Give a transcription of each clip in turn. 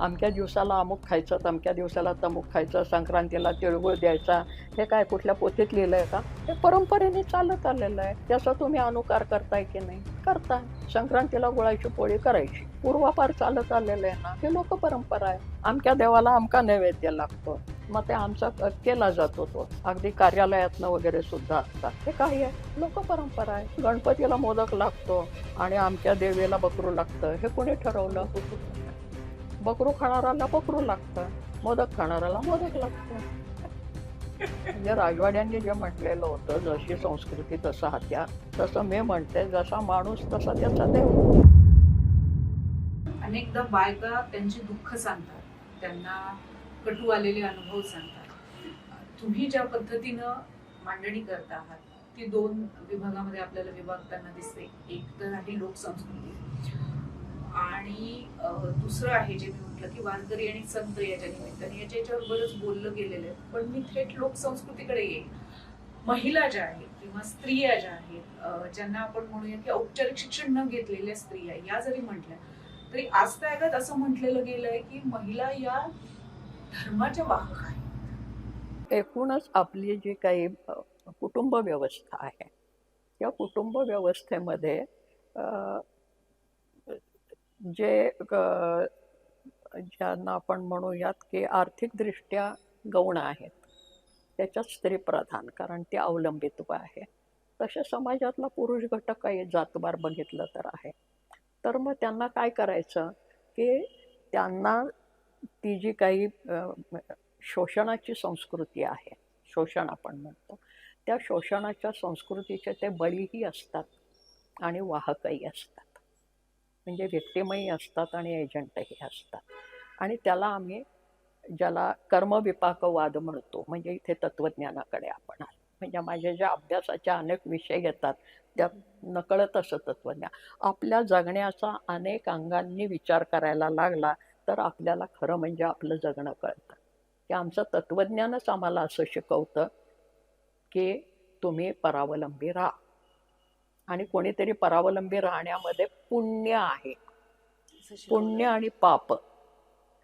अमक्या दिवसाला अमुक खायचं तमक्या दिवसाला तमुक खायचं संक्रांतीला तिळगुळ द्यायचा. हे काय कुठल्या पोथीत लिहिलं आहे का? हे परंपरेने चालत आलेलं आहे. त्याचा तुम्ही अनुकार करताय की नाही? करता. संक्रांतीला गुळाची पोळी करायची. पूर्वापार चालत आलेलं आहे ना हे लोक परंपरा आहे. आमक्या देवाला आमका नैवेद्य लागतो. मग ते आमचा केला जातो तो. अगदी कार्यालयातनं वगैरे सुद्धा असतात. हे काही आहे. लोक परंपरा आहे. गणपतीला मोदक लागतो आणि आमच्या देवीला बकरू लागतं. हे कोणी ठरवलं? बकरू खाणाराला बकरू लागतं. मोदक खाणाराला मोदक लागतं. म्हणजे राजवाड्यांनी जे म्हटलेलं होतं जशी संस्कृती तसा हत्या तसं मी म्हणते जसा माणूस तसा त्याचा देव. अनेकदा बायका त्यांची दुःख सांगतात. त्यांना कटू आलेले अनुभव सांगतात. तुम्ही ज्या पद्धतीनं मांडणी करता आहात ती दोन विभागामध्ये आपल्याला विभागताना दिसते. एक तर आहे लोकसंस्कृती. आणि दुसरं आहे जे मी म्हटलं की वारकरी आणि संत याच्या निमित्ताने. याच्या याच्यावर बरंच बोललं गेलेलं आहे. पण मी थेट लोकसंस्कृतीकडे येईल महिला ज्या आहेत किंवा स्त्रिया ज्या आहेत ज्यांना आपण म्हणूया की औपचारिक शिक्षण न घेतलेल्या स्त्रिया या जरी म्हटल्या तरी आज आजतागायत असं म्हटलेलं गेलंय की महिला या धर्माच्या वाहक आहेत. एकूणच आपली जी काही कुटुंब व्यवस्था आहे या कुटुंब व्यवस्थेमध्ये जे ज्यांना आपण म्हणूयात की आर्थिकदृष्ट्या गौण आहेत त्याच्यात स्त्री प्रधान कारण ते अवलंबित्व आहे. तसे समाजातला पुरुष घटक काही जातबार बघितलं तर आहे. तर मग त्यांना काय करायचं की त्यांना ती जी काही शोषणाची संस्कृती आहे शोषण आपण म्हणतो त्या शोषणाच्या संस्कृतीचे ते बळीही असतात आणि वाहकही असतात. म्हणजे व्यक्तिमयी असतात आणि एजंटही असतात. आणि त्याला आम्ही ज्याला कर्मविपाकवाद म्हणतो म्हणजे इथे तत्त्वज्ञानाकडे आपण आलो. म्हणजे माझ्या ज्या अभ्यासाच्या अनेक विषय येतात त्या नकळत असं तत्त्वज्ञान आपल्या जगण्याचा अनेक अंगांनी विचार करायला लागला तर आपल्याला खरं म्हणजे आपलं जगणं कळतं. की आमचं तत्त्वज्ञानच आम्हाला असं शिकवतं की तुम्ही परावलंबी राहा. आणि कोणीतरी परावलंबी राहण्यामध्ये पुण्य आहे. पुण्य आणि पाप.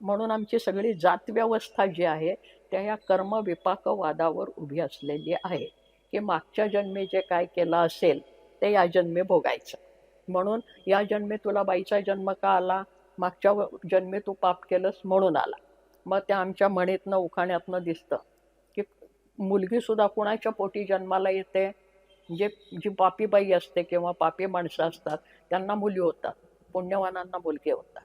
म्हणून आमची सगळी जातव्यवस्था जी आहे त्या या कर्मविपाकवादावर उभी असलेली आहे. की मागच्या जन्मी जे काय केलं असेल ते या जन्मी भोगायचं. म्हणून या जन्मी तुला बाईचा जन्म का आला? मागच्या जन्मी तू पाप केलंस म्हणून आला. मग त्या आमच्या म्हणीतनं उखाण्यातनं दिसतं. की मुलगीसुद्धा कुणाच्या पोटी जन्माला येते? जे जी पापी बाई असते किंवा पापी माणसं असतात त्यांना मुली होतात पुण्यवानांना मुलगे होतात.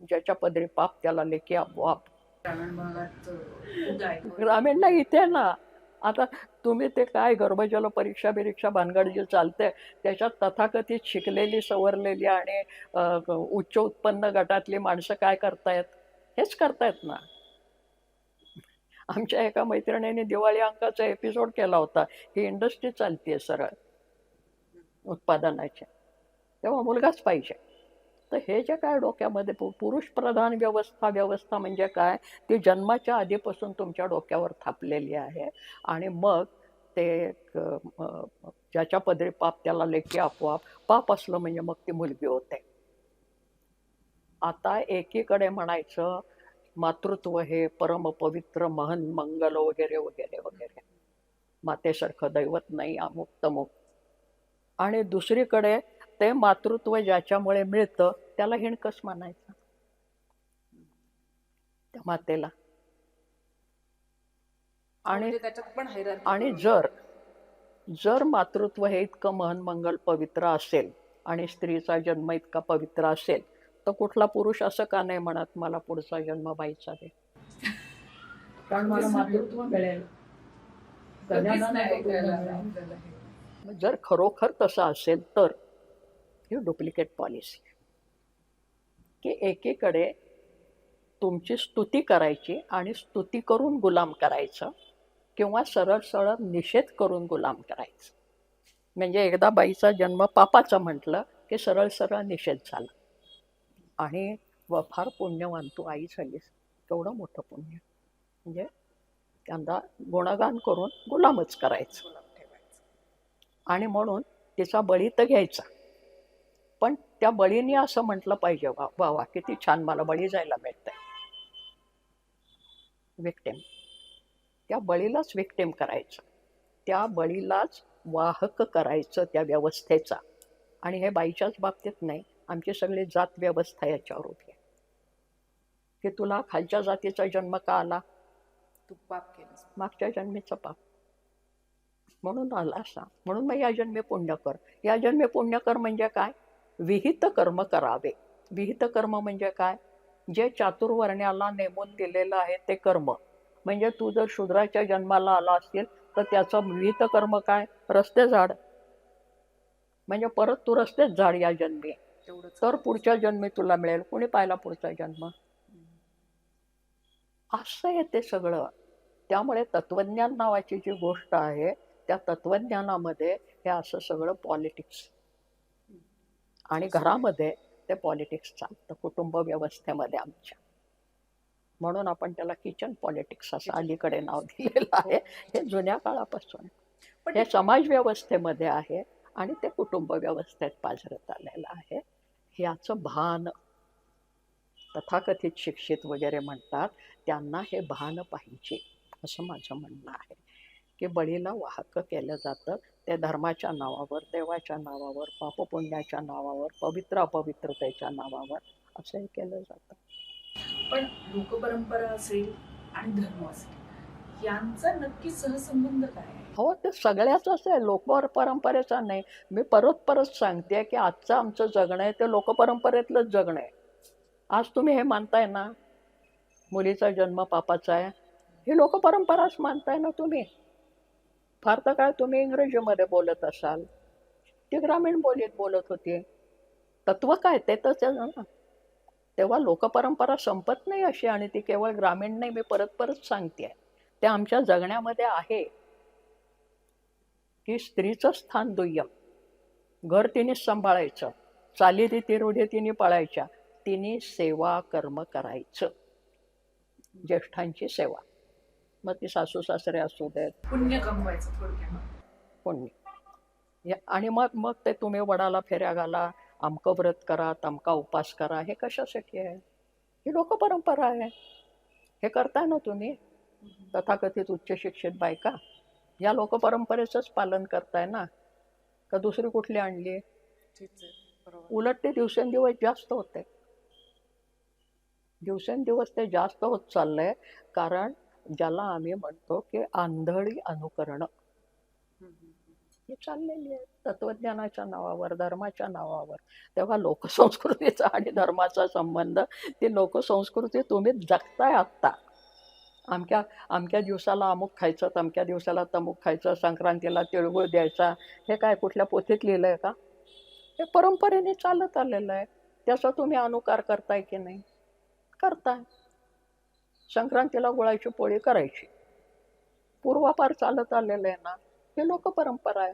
ज्याच्या पदरी पाप त्याला लेखी आपोआप. ग्रामीण ग्रामीणला इथे ना आता तुम्ही ते काय गर्भजल परीक्षा बिरीक्षा भानगड जे चालते त्याच्यात तथाकथित शिकलेली सवरलेली आणि उच्च उत्पन्न गटातली माणसं काय करतायत? हेच करतायत ना. आमच्या एका मैत्रिणीने दिवाळी अंकाचा एपिसोड केला होता. ही इंडस्ट्री चालतीये सरळ. उत्पादनाच्या तेव्हा मुलगाच पाहिजे. तर हे जे काय डोक्यामध्ये पुरुष प्रधान व्यवस्था व्यवस्था म्हणजे काय? ती जन्माच्या आधीपासून तुमच्या डोक्यावर थापलेली आहे. आणि मग ते ज्याच्या पदरी पाप त्याला लेखी आपोआप पाप असलं म्हणजे मग ती मुलगी होते. आता एकीकडे म्हणायचं मातृत्व हे परमपवित्र महन मंगल वगैरे वगैरे वगैरे. मातेसारखं दैवत नाही अमुक तमुक. आणि दुसरीकडे ते मातृत्व ज्याच्यामुळे मिळतं त्याला हिणकस मानायचं त्या मातेला. आणि म्हणजे त्याच्यात पण आणि जर जर मातृत्व हे इतकं महन मंगल पवित्र असेल आणि स्त्रीचा जन्म इतका पवित्र असेल तर कुठला पुरुष असं का नाही म्हणत मला पुढचा जन्म बाईचा दे कारण मला मातृत्व मिळेल. कन्यादान. जर खरोखर तसं असेल तर ही डुप्लिकेट पॉलिसी की एकीकडे तुमची स्तुती करायची आणि स्तुती करून गुलाम करायचं किंवा सरळ सरळ निषेध करून गुलाम करायचं. म्हणजे एकदा बाईचा जन्म पापाचा म्हटलं की सरळ सरळ निषेध झाला. आणि व फार पुण्यवान तू आई झालीस केवढं मोठं पुण्य. म्हणजे त्यांना गुणगान करून गुलामच करायचं. आणि म्हणून तिचा बळी तर घ्यायचा. पण त्या बळीने असं म्हटलं पाहिजे वा वा वा किती छान मला बळी जायला मिळतंय. विक्टेम. त्या बळीलाच विक्टेम करायचं. त्या बळीलाच वाहक करायचं त्या व्यवस्थेचा. आणि हे बाईच्याच बाबतीत नाही. आमची सगळी जात व्यवस्था याच्यावर उभी आहे. की तुला खालच्या जातीचा जन्म का आला? तू पाप केलंस. मागच्या जन्मीचं पाप. म्हणून आला असा. म्हणून मग या जन्मी पुण्य कर. या जन्मी पुण्य कर म्हणजे काय? विहित कर्म करावे. विहित कर्म म्हणजे काय? जे चातुर्वर्ण्याला नेमून दिलेलं आहे ते कर्म. म्हणजे तू जर शूद्राच्या जन्माला आला असतील तर त्याचं विहित कर्म काय? रस्ते झाड. म्हणजे परत तू रस्तेच झाड या जन्मी. तेवढंच. तर पुढच्या जन्मी तुला मिळेल. कोणी पाहिला पुढचा जन्म? असं आहे ते सगळं. त्यामुळे तत्वज्ञान नावाची जी गोष्ट आहे त्या तत्वज्ञानामध्ये हे असं सगळं पॉलिटिक्स आणि घरामध्ये ते पॉलिटिक्स चालतं कुटुंब व्यवस्थेमध्ये आमच्या. म्हणून आपण त्याला किचन पॉलिटिक्स असं अलीकडे नाव दिलेलं आहे. हे जुन्या काळापासून. पण हे समाज व्यवस्थेमध्ये आहे आणि ते कुटुंब व्यवस्थेत पाझरत आलेलं आहे. ह्याचं भान तथाकथित शिक्षित वगैरे म्हणतात त्यांना हे भान पाहिजे असं माझं म्हणणं आहे. की बळीला वाहक केलं जातं ते धर्माच्या नावावर देवाच्या नावावर पापपुण्याच्या नावावर पवित्र अपवित्रतेच्या नावावर असं हे केलं जातं. पण लोकपरंपरा असेल आणि धर्म असेल यांचा नक्की सहसंबंध काय आहे? हो ते सगळ्याच आहे लोक परंपरेचा नाही. मी परत परत सांगते की आजचं आमचं जगणं आहे ते लोकपरंपरेतलंच जगणं आहे. आज तुम्ही हे मानताय ना मुलीचा जन्म पापाचा आहे ही लोकपरंपराच मानताय ना तुम्ही. फार तर काय तुम्ही इंग्रजीमध्ये बोलत असाल. ती ग्रामीण बोलीत बोलत होती. तत्व काय ते तर ना. तेव्हा लोकपरंपरा संपत नाही अशी आणि ती केवळ ग्रामीण नाही मी परत परत सांगते ते आमच्या जगण्यामध्ये आहे. की स्त्रीचं स्थान दुय्यम. घर तिने सांभाळायचं चालीरीती रूढी तिने पाळायच्या तिने सेवा कर्म करायचं. ज्येष्ठांची सेवा. मग ती सासू सासरे असू देत. पुण्य कमवायचं थोडक्यात. कोणी या- आणि मग मग ते तुम्ही वडाला फेऱ्या घाला अमकं व्रत करा तमका उपास करा हे कशासाठी आहे? ही लोकपरंपरा आहे. हे करताय ना तुम्ही? तथाकथित उच्च शिक्षित बायका? या लोकपरंपरेचंच पालन करताय ना? का दुसरी कुठली आणली? उलट ते दिवसेंदिवस जास्त होते दिवसेंदिवस ते जास्त होत चाललंय कारण ज्याला आम्ही म्हणतो की आंधळी अनुकरण. हे चाललेली आहे तत्वज्ञानाच्या नावावर धर्माच्या नावावर. तेव्हा लोकसंस्कृतीचा आणि धर्माचा संबंध ती लोकसंस्कृती तुम्ही जगताय आत्ता. अमक्या अमक्या दिवसाला अमुक खायचं तमक्या दिवसाला तमुक खायचं संक्रांतीला तिळगुळ द्यायचा. हे काय कुठल्या पोथीत लिहिलं आहे का? हे परंपरेने चालत आलेलं आहे. त्याचा तुम्ही अनुकार करताय की नाही? करताय. संक्रांतीला गुळाची पोळी करायची. पूर्वापार चालत आलेलं आहे ना हे लोकपरंपरा आहे.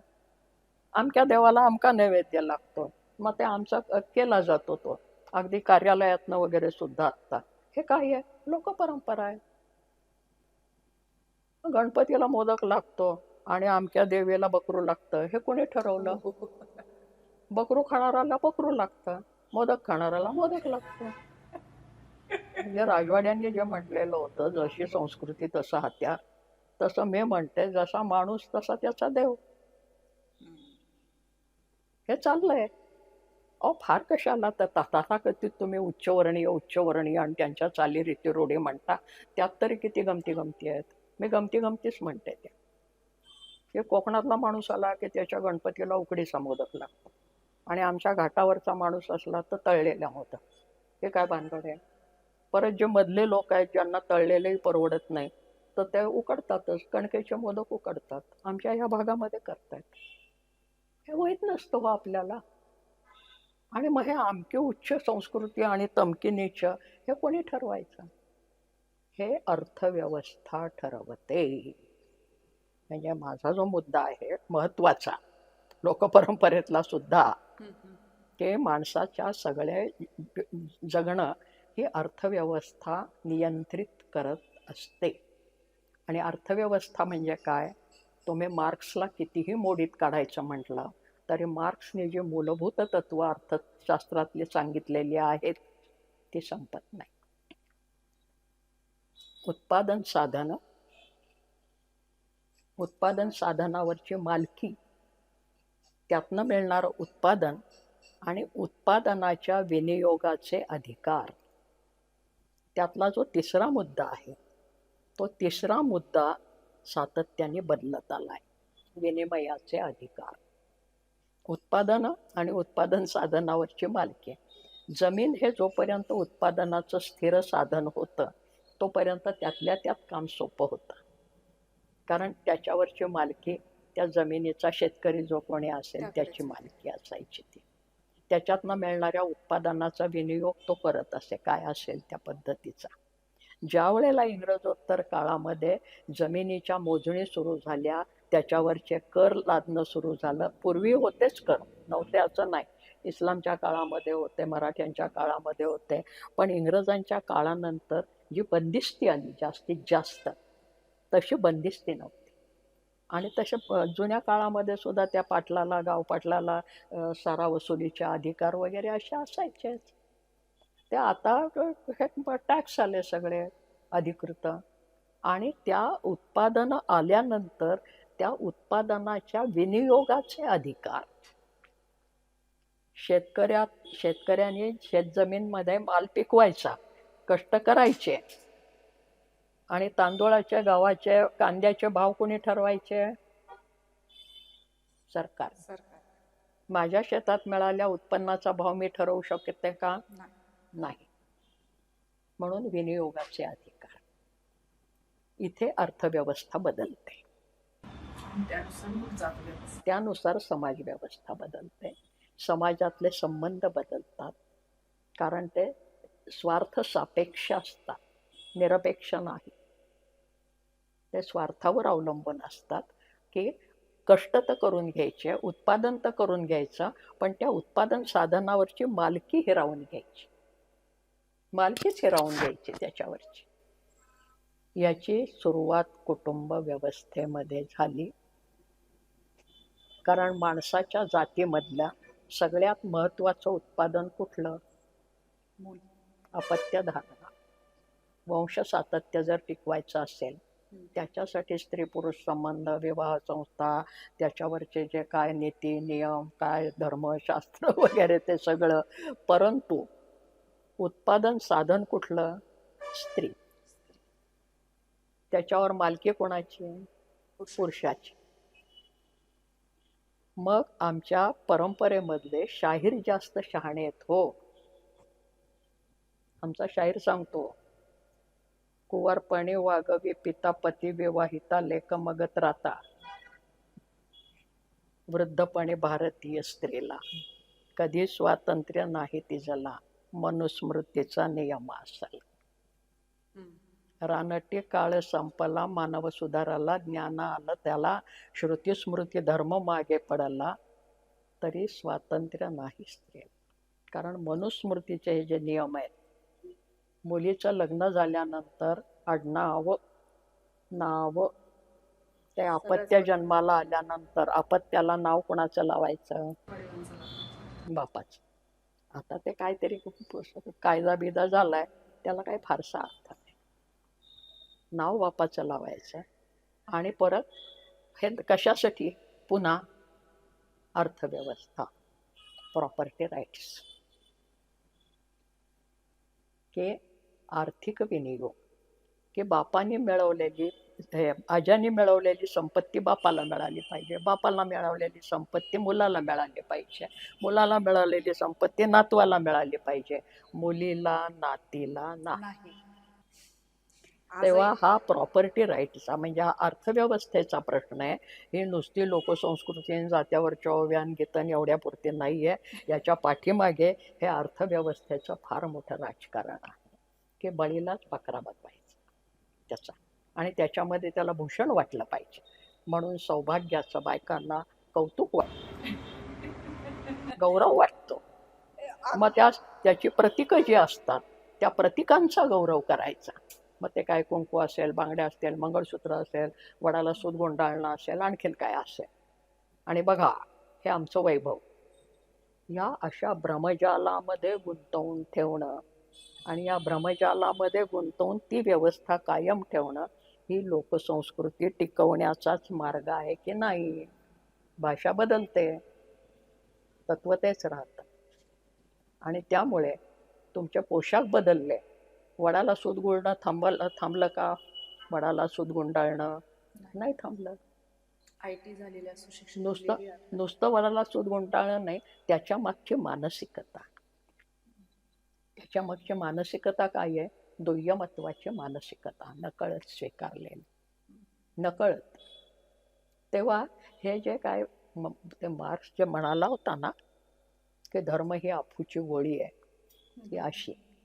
आमच्या देवाला आमका नैवेद्य लागतो. मग ते आमचा केला जातो तो. अगदी कार्यालयातनं वगैरे सुद्धा आत्ता हे काय आहे. लोकपरंपरा आहे. गणपतीला मोदक लागतो आणि आमच्या देवीला बकरू लागतं. हे कोणी ठरवलं? बकरू खाणाराला बकरू लागतं मोदक खाणाराला मोदक लागतं. म्हणजे राजवाड्यांनी जे म्हटलेलं होतं जशी संस्कृती तसं हत्यार तसं मी म्हणते जसा माणूस तसा त्याचा देव. हे चाललंय. अहो फार कशाला तर तथाकथित तुम्ही उच्चवर्णीय उच्चवर्णीय आणि त्यांच्या चालीरीती रूढी म्हणता त्यात तरी किती गमती गमती आहेत? मी गमती गमतीच म्हणते त्या. की कोकणातला माणूस आला की त्याच्या गणपतीला उकडीचा मोदक लागतो. आणि आमच्या घाटावरचा माणूस असला तर तळलेला होतं. हे काय भानगड आहे? परत जे मधले लोक आहेत ज्यांना तळलेलेही परवडत नाही तर ते उकडतातच. कणकेचे मोदक उकडतात. आमच्या ह्या भागामध्ये करतायत. हे माहीत नसतं हो आपल्याला. आणि मग हे आमकी उच्च संस्कृती आणि तमकिनीच्या हे कोणी ठरवायचं? हे अर्थव्यवस्था ठरवते. म्हणजे माझा जो मुद्दा आहे महत्त्वाचा लोकपरंपरेतला सुद्धा ते माणसाच्या सगळ्या ज- जगणं ही अर्थव्यवस्था नियंत्रित करत असते. आणि अर्थव्यवस्था म्हणजे काय? तुम्ही मार्क्सला कितीही मोडीत काढायचं म्हटलं तरी मार्क्सने जी मूलभूत तत्व अर्थशास्त्रातली सांगितलेली आहेत ती संपत नाही. उत्पादन साधनं उत्पादन साधनावरची मालकी त्यातनं मिळणारं उत्पादन आणि उत्पादनाच्या विनियोगाचे अधिकार. त्यातला जो तिसरा मुद्दा आहे तो तिसरा मुद्दा सातत्याने बदलत आला आहे विनिमयाचे अधिकार. उत्पादनं आणि उत्पादन साधनावरची मालकी. जमीन हे जोपर्यंत उत्पादनाचं स्थिर साधन होतं तोपर्यंत त्यातल्या त्यात काम सोपं होतं. कारण त्याच्यावरची मालकी त्या जमिनीचा शेतकरी जो कोणी असेल. त्याची मालकी असायची ती. त्याच्यातनं मिळणाऱ्या उत्पादनाचा विनियोग तो करत असे काय असेल त्या पद्धतीचा. ज्या वेळेला इंग्रजोत्तर काळामध्ये जमिनीच्या मोजणी सुरू झाल्या त्याच्यावरचे कर लादणं सुरू झालं पूर्वी होतेच कर नव्हते असं नाही. इस्लामच्या काळामध्ये होते मराठ्यांच्या काळामध्ये होते. पण इंग्रजांच्या काळानंतर जी बंदिस्ती आली जास्तीत जास्त तशी बंदिस्ती नव्हती. आणि तसे जुन्या काळामध्ये सुद्धा त्या पाटलाला गाव पाटलाला सारा वसुलीचे अधिकार वगैरे असे असायचेच. ते आता हे टॅक्स आले सगळे अधिकृत. आणि त्या उत्पादनं आल्यानंतर त्या उत्पादनाच्या विनियोगाचे अधिकार. शेतकऱ्या शेतकऱ्याने शेतजमीनमध्ये माल पिकवायचा. कष्ट करायचे. आणि तांदूळाच्या गव्हाचे कांद्याचे भाव कोणी ठरवायचे? सरकार. सरकार. माझ्या शेतात मिळाल्या उत्पन्नाचा भाव मी ठरवू शकते का? नाही. म्हणून विनियोगाचे अधिकार. इथे अर्थव्यवस्था बदलते. त्यानुसार समाज व्यवस्था. बदलते. समाजातले संबंध बदलतात. कारण ते स्वार्थ सापेक्ष असतात निरपेक्ष नाही. ते स्वार्थावर अवलंबून असतात की कष्ट तर करून घ्यायचे उत्पादन तर करून घ्यायचं पण त्या उत्पादन साधनावरची मालकी हिरावून घ्यायची. मालकीच हिरावून घ्यायची त्याच्यावरची. याची सुरुवात कुटुंब व्यवस्थेमध्ये झाली. कारण माणसाच्या जातीमधल्या सगळ्यात महत्त्वाचं उत्पादन कुठलं? मूल अपत्य धारणा. वंश सातत्य जर टिकवायचं असेल त्याच्यासाठी स्त्री पुरुष संबंध विवाह संस्था त्याच्यावरचे जे काय नीती नियम काय धर्मशास्त्र वगैरे ते सगळं. परंतु उत्पादन साधन कुठलं? स्त्री. त्याच्यावर मालकी कोणाची? पुरुषाची. मग आमच्या परंपरेमधले शाहीर जास्त शहाणे आहेत हो. आमचा शाहीर सांगतो कुवारपणे वागवी पिता पती विवाहिता लेक मगत राता वृद्धपणे भारतीय स्त्रीला. कधी स्वातंत्र्य नाही तिजला मनुस्मृतीचा नियम असेल. रानटी काळ संपला मानव सुधाराला ज्ञान आलं त्याला श्रुती स्मृती धर्म मागे पडला तरी स्वातंत्र्य नाही स्त्री कारण मनुस्मृतीचे हे जे नियम आहेत मुलीचं लग्न झाल्यानंतर आडनाव नाव ते अपत्य जन्माला आल्यानंतर अपत्याला नाव कोणाचं लावायचं. बापाचं. आता ते काहीतरी खूप कायदा बिदा झालाय त्याला काही फारसा अर्थ नाही. नाव बापाचं लावायचं आणि परत हे कशासाठी? पुन्हा अर्थव्यवस्था प्रॉपर्टी राईट्स के आर्थिक विनियोग. की बापाने मिळवलेली हे आजाने मिळवलेली संपत्ती बापाला मिळाली पाहिजे. बापाला मिळवलेली संपत्ती मुलाला मिळाली पाहिजे. मुलाला मिळालेली संपत्ती नातवाला मिळाली पाहिजे. मुलीला नातीला नाही. तेव्हा हा प्रॉपर्टी राईटचा म्हणजे हा अर्थव्यवस्थेचा प्रश्न आहे. ही नुसती लोकसंस्कृती जात्यावरच्या ओव्यान गीतन एवढ्यापुरती नाही आहे याच्या पाठीमागे हे अर्थव्यवस्थेचं फार मोठं राजकारण आहे. की बळीलाच बकरा पाहिजे त्याचा. आणि त्याच्यामध्ये त्याला भूषण वाटलं पाहिजे. म्हणून सौभाग्याचं बायकांना कौतुक वाटतं गौरव वाटतो. मग त्या त्याची प्रतीकं जी असतात त्या प्रतीकांचा गौरव करायचा. मग ते काय कुंकू असेल बांगड्या असतील मंगळसूत्र असेल वडाला सूत गुंडाळणं असेल आणखीन काय असेल. आणि बघा हे आमचं वैभव. या अशा भ्रमजालामध्ये गुंतवून ठेवणं आणि या भ्रमजालामध्ये गुंतवून ती व्यवस्था कायम ठेवणं ही लोकसंस्कृती टिकवण्याचाच मार्ग आहे की नाही? भाषा बदलते. तत्व तेच राहतं. आणि त्यामुळे तुमचे पोशाख बदलले. वडाला सूत गुंडणं थांबलं थांबलं का? वडाला सूत गुंडाळणं? नाही थांबलं. आय टी झालेल्या सुशिक्षित नुसतं-. नुसतं वडाला सूत गुंडाळणं नाही त्याच्या मागची मानसिकता. त्याच्या मागची मानसिकता काय आहे? दुय्यमत्वाची मानसिकता. नकळत स्वीकारलेली. नकळत. तेव्हा हे जे काय म- ते मार्क्स जे म्हणाला होता ना की धर्म ही अफूची गोळी आहे. ती अशी.